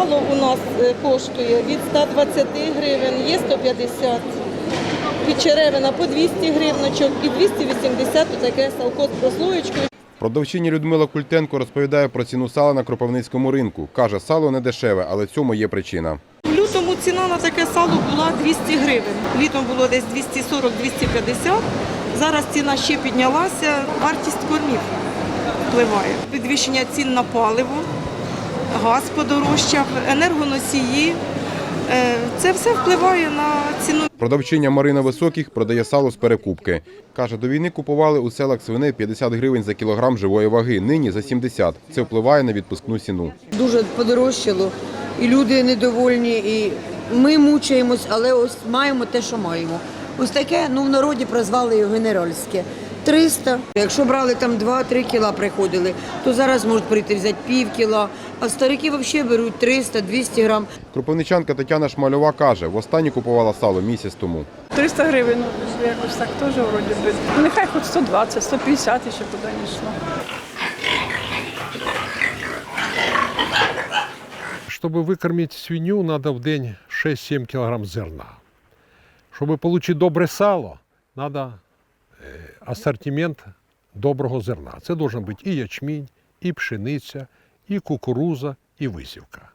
сало у нас е, коштує від 120 гривень, є 150. Підчеревина по 200 гривночок і 280 таке салко з прослоєчкою. Продавчиня Людмила Культенко розповідає про ціну сала на Кропивницькому ринку. Каже, сало не дешеве, але цьому є причина. В лютому ціна на таке сало була 200 гривень. Літом було десь 240-250. Зараз ціна ще піднялася. Вартість кормів впливає. Підвищення цін на паливо, газ подорожчав, енергоносії. Е, Це все впливає на ціну Продавчиня Марина Високих продає сало з перекупки. Каже, до війни купували у селах свиней 50 гривень за кілограм живої ваги, нині за 70. Це впливає на відпускну ціну. дуже подорожчало, і люди недовольні, і ми мучаємось, але ось маємо те, що маємо. Ось таке, ну в народі прозвали його генеральське. 300. Якщо брали там 2-3 кіла приходили, то зараз можуть прийти взяти пів кіла, а старики взагалі беруть 300-200 грам. Кропивничанка Тетяна Шмальова каже, востаннє купувала сало місяць тому. 300 гривень, якось так теж вроді би. Нехай хоч 120, 150 ще куди не йшло. Чтобы выкормить свинью, надо в день 6-7 килограмм зерна. Чтобы получить добре сало, надо е, ассортимент доброго зерна. Це должен бути і ячмінь, і пшениця, і кукуруза, і висівка.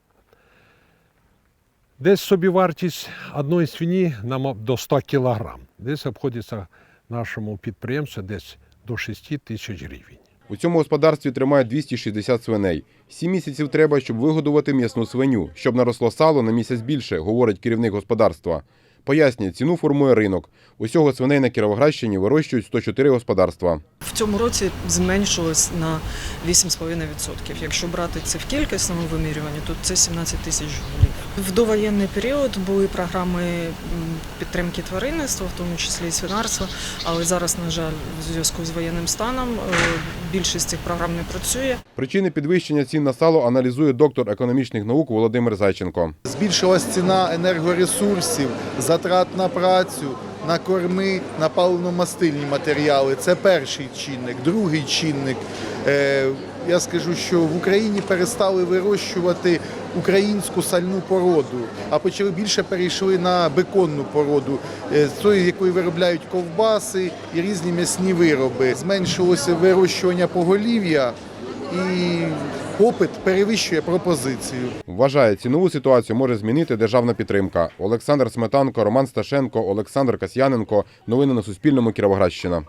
Десь собівартість одної свині нам до 100 кілограм. Десь обходиться нашому підприємцю десь до 6 тисяч гривень. У цьому господарстві тримають 260 свиней. Сім місяців треба, щоб вигодувати м'ясну свиню, щоб наросло сало на місяць більше, говорить керівник господарства. Пояснює, ціну формує ринок. Усього свиней на Кіровоградщині вирощують 104 господарства. В цьому році зменшилось на 8,5%. Якщо брати це в кількісному вимірюванні, то це 17 тисяч голів. В довоєнний період були програми підтримки тваринництва, в тому числі і свинарства, але зараз, на жаль, в зв'язку з воєнним станом е, більшість цих програм не працює. Причини підвищення цін на сало аналізує доктор економічних наук Володимир Зайченко. Збільшилась ціна енергоресурсів, затрат на працю, на корми, на паливно-мастильні матеріали. Це перший чинник. Другий чинник. Е, я скажу, що в Україні перестали вирощувати українську сальну породу, а почали більше перейшли на беконну породу, е, з тої, якої виробляють ковбаси і різні м'ясні вироби. Зменшилося вирощування поголів'я і попит перевищує пропозицію. Вважає, цінову ситуацію може змінити державна підтримка. Олександр Сметанко, Роман Сташенко, Олександр Касьяненко. Новини на Суспільному. Кіровоградщина.